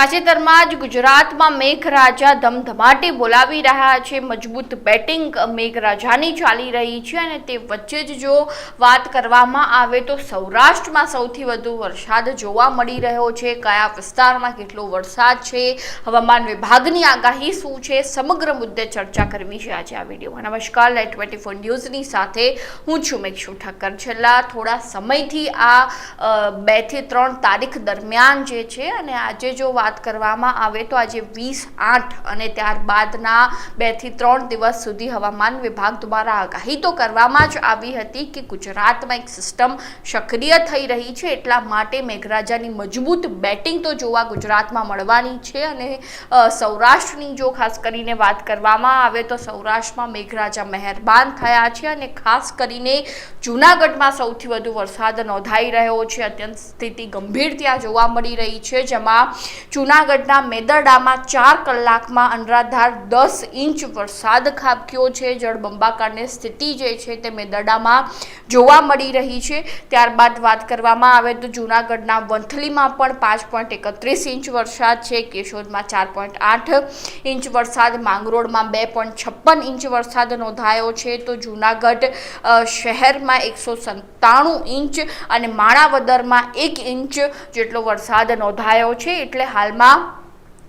તાજેતરમાં જ ગુજરાતમાં મેઘરાજા ધમધમાટી બોલાવી રહ્યા છે. મજબૂત બેટિંગ મેઘરાજાની ચાલી રહી છે અને તે વચ્ચે જ જો વાત કરવામાં આવે તો સૌરાષ્ટ્રમાં સૌથી વધુ વરસાદ જોવા મળી રહ્યો છે. કયા વિસ્તારમાં કેટલો વરસાદ છે? હવામાન વિભાગની આગાહી શું છે? સમગ્ર મુદ્દે ચર્ચા કરવી છે આજે આ વિડીયોમાં. નમસ્કાર. લાઈટ ટ્વેન્ટી ફોર ન્યૂઝની સાથે હું છું મેક્ષુ ઠક્કર. છેલ્લા થોડા સમયથી આ બેથી ત્રણ તારીખ દરમિયાન જે છે અને આજે જો વાત કરવામાં આવે તો આજે વીસ આઠ અને ત્યારબાદના બેથી ત્રણ દિવસ સુધી હવામાન વિભાગ દ્વારા આગાહી તો કરવામાં જ આવી હતી કે ગુજરાતમાં એક સિસ્ટમ સક્રિય થઈ રહી છે એટલા માટે મેઘરાજાની મજબૂત બેટિંગ તો જોવા ગુજરાતમાં મળવાની છે અને સૌરાષ્ટ્રની જો ખાસ કરીને વાત કરવામાં આવે તો સૌરાષ્ટ્રમાં મેઘરાજા મહેરબાન થયા છે અને ખાસ કરીને જૂનાગઢમાં સૌથી વધુ વરસાદ નોંધાઈ રહ્યો છે. અત્યંત સ્થિતિ ગંભીર ત્યાં જોવા મળી રહી છે, જેમાં જૂનાગઢના મેદરડામાં ચાર કલાકમાં અનરાધાર દસ ઇંચ વરસાદ ખાબક્યો છે. જળબંબાકારની સ્થિતિ જે છે તે મેદરડામાં જોવા મળી રહી છે. ત્યારબાદ વાત કરવામાં આવે તો જૂનાગઢના વંથલીમાં પણ પાંચ પોઈન્ટ એકત્રીસ ઇંચ વરસાદ છે. કેશોદમાં ચાર પોઈન્ટ આઠ ઇંચ વરસાદ, માંગરોળમાં બે પોઈન્ટ છપ્પન ઇંચ વરસાદ નોંધાયો છે. તો જૂનાગઢ શહેરમાં એકસો સત્તાણું ઇંચ અને માણાવદરમાં એક ઇંચ જેટલો વરસાદ નોંધાયો છે. એટલે હાલમાં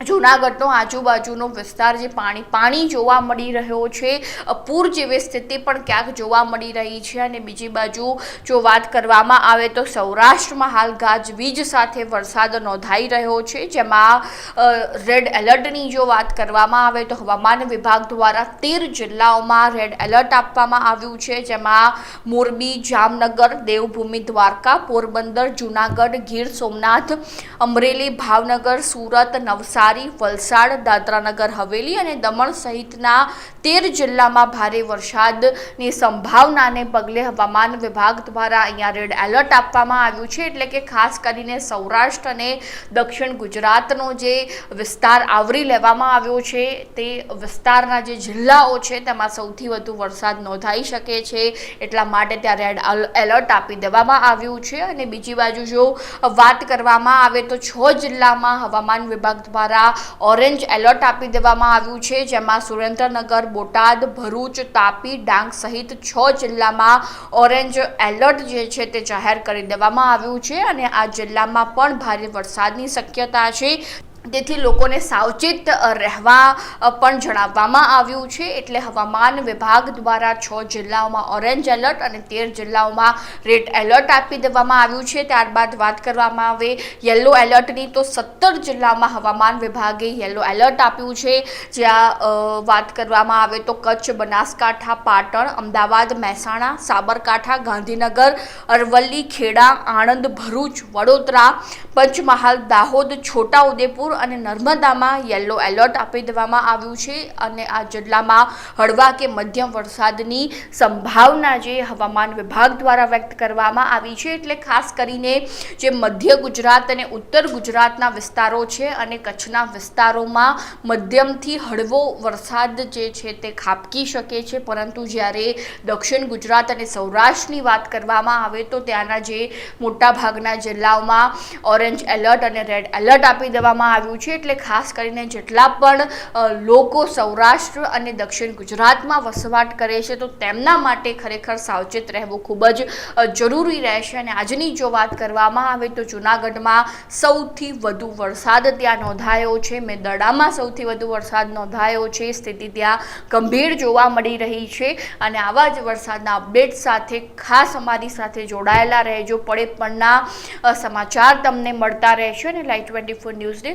જૂનાગઢનો આજુબાજુનો વિસ્તાર જે પાણી પાણી જોવા મળી રહ્યો છે, પૂર જેવી સ્થિતિ પણ ક્યાંક જોવા મળી રહી છે અને બીજી બાજુ જો વાત કરવામાં આવે તો સૌરાષ્ટ્રમાં હાલ ગાજવીજ સાથે વરસાદ નોંધાઈ રહ્યો છે, જેમાં રેડ એલર્ટની જો વાત કરવામાં આવે તો હવામાન વિભાગ દ્વારા તેર જિલ્લાઓમાં રેડ એલર્ટ આપવામાં આવ્યું છે, જેમાં મોરબી, જામનગર, દેવભૂમિ, દ્વારકા, પોરબંદર, જૂનાગઢ, ગીર સોમનાથ, અમરેલી, ભાવનગર, સુરત, નવસારી વલસાડ, દાદરાનગર, હવેલી અને દમણ સહિતના તેર જિલ્લામાં ભારે વરસાદની સંભાવનાને પગલે હવામાન વિભાગ દ્વારા અહીંયા રેડ એલર્ટ આપવામાં આવ્યું છે. એટલે કે ખાસ કરીને સૌરાષ્ટ્ર અને દક્ષિણ ગુજરાતનો જે વિસ્તાર આવરી લેવામાં આવ્યો છે, તે વિસ્તારના જે જિલ્લાઓ છે, તેમાં સૌથી વધુ વરસાદ નોંધાઈ શકે છે એટલા માટે ત્યાં રેડ એલર્ટ આપી દેવામાં આવ્યું છે. અને બીજી બાજુ જો વાત કરવામાં આવે તો છ જિલ્લામાં હવામાન વિભાગ દ્વારા ઓરેન્જ એલર્ટ આપી દેવામાં આવ્યું છે, જેમાં સુરેન્દ્રનગર, બોટાદ, ભરૂચ, તાપી, ડાંગ સહિત છ જિલ્લામાં ઓરેન્જ એલર્ટ જે છે તે જાહેર કરી દેવામાં આવ્યું છે અને આ જિલ્લામાં પણ ભારે વરસાદની શક્યતા છે. તેથી લોકોને સાવચેત રહેવા પણ જણાવવામાં આવ્યું છે. એટલે હવામાન વિભાગ દ્વારા છ જિલ્લાઓમાં ઓરેન્જ એલર્ટ અને તેર જિલ્લાઓમાં રેડ એલર્ટ આપી દેવામાં આવ્યું છે. ત્યારબાદ વાત કરવામાં આવે યલો એલર્ટની, તો સત્તર જિલ્લામાં હવામાન વિભાગે યલો એલર્ટ આપ્યું છે. જ્યાં વાત કરવામાં આવે તો કચ્છ, બનાસકાંઠા, પાટણ, અમદાવાદ, મહેસાણા, સાબરકાંઠા, ગાંધીનગર, અરવલ્લી, ખેડા, આણંદ, ભરૂચ, વડોદરા, પંચમહાલ, દાહોદ, છોટાઉદેપુર અને નર્મદામાં યલો એલર્ટ આપી દેવામાં આવ્યું છે અને આ જિલ્લામાં હળવા કે મધ્યમ વરસાદની સંભાવના જે હવામાન વિભાગ દ્વારા વ્યક્ત કરવામાં આવી છે એટલે ખાસ કરીને જે મધ્ય ગુજરાત અને ઉત્તર ગુજરાતના વિસ્તારો છે અને કચ્છના વિસ્તારોમાં મધ્યમથી હળવો વરસાદ જે છે તે ખાબકી શકે છે. પરંતુ જ્યારે દક્ષિણ ગુજરાત અને સૌરાષ્ટ્રની વાત કરવામાં આવે તો ત્યાંના જે મોટાભાગના જિલ્લાઓમાં ઓરેન્જ એલર્ટ અને રેડ એલર્ટ આપી દેવામાં આવ્યું છે એટલે ખાસ કરીને જેટલા પણ લોકો સૌરાષ્ટ્ર અને દક્ષિણ ગુજરાતમાં વસવાટ કરે છે, તો તેમના માટે ખરેખર સાવચેત રહેવું ખૂબ જ જરૂરી રહેશે. અને આજની જો વાત કરવામાં આવે તો જૂનાગઢમાં સૌથી વધુ વરસાદ ત્યાં નોંધાયો છે. મેદડામાં સૌથી વધુ વરસાદ નોંધાયો છે. સ્થિતિ ત્યાં ગંભીર જોવા મળી રહી છે. અને આવા જ વરસાદના અપડેટ સાથે, ખાસ અમારી સાથે જોડાયેલા રહેજો. પડે પણના સમાચાર તમને મળતા રહેશે. અને લાઈવ ટ્વેન્ટી ફોર ન્યૂઝને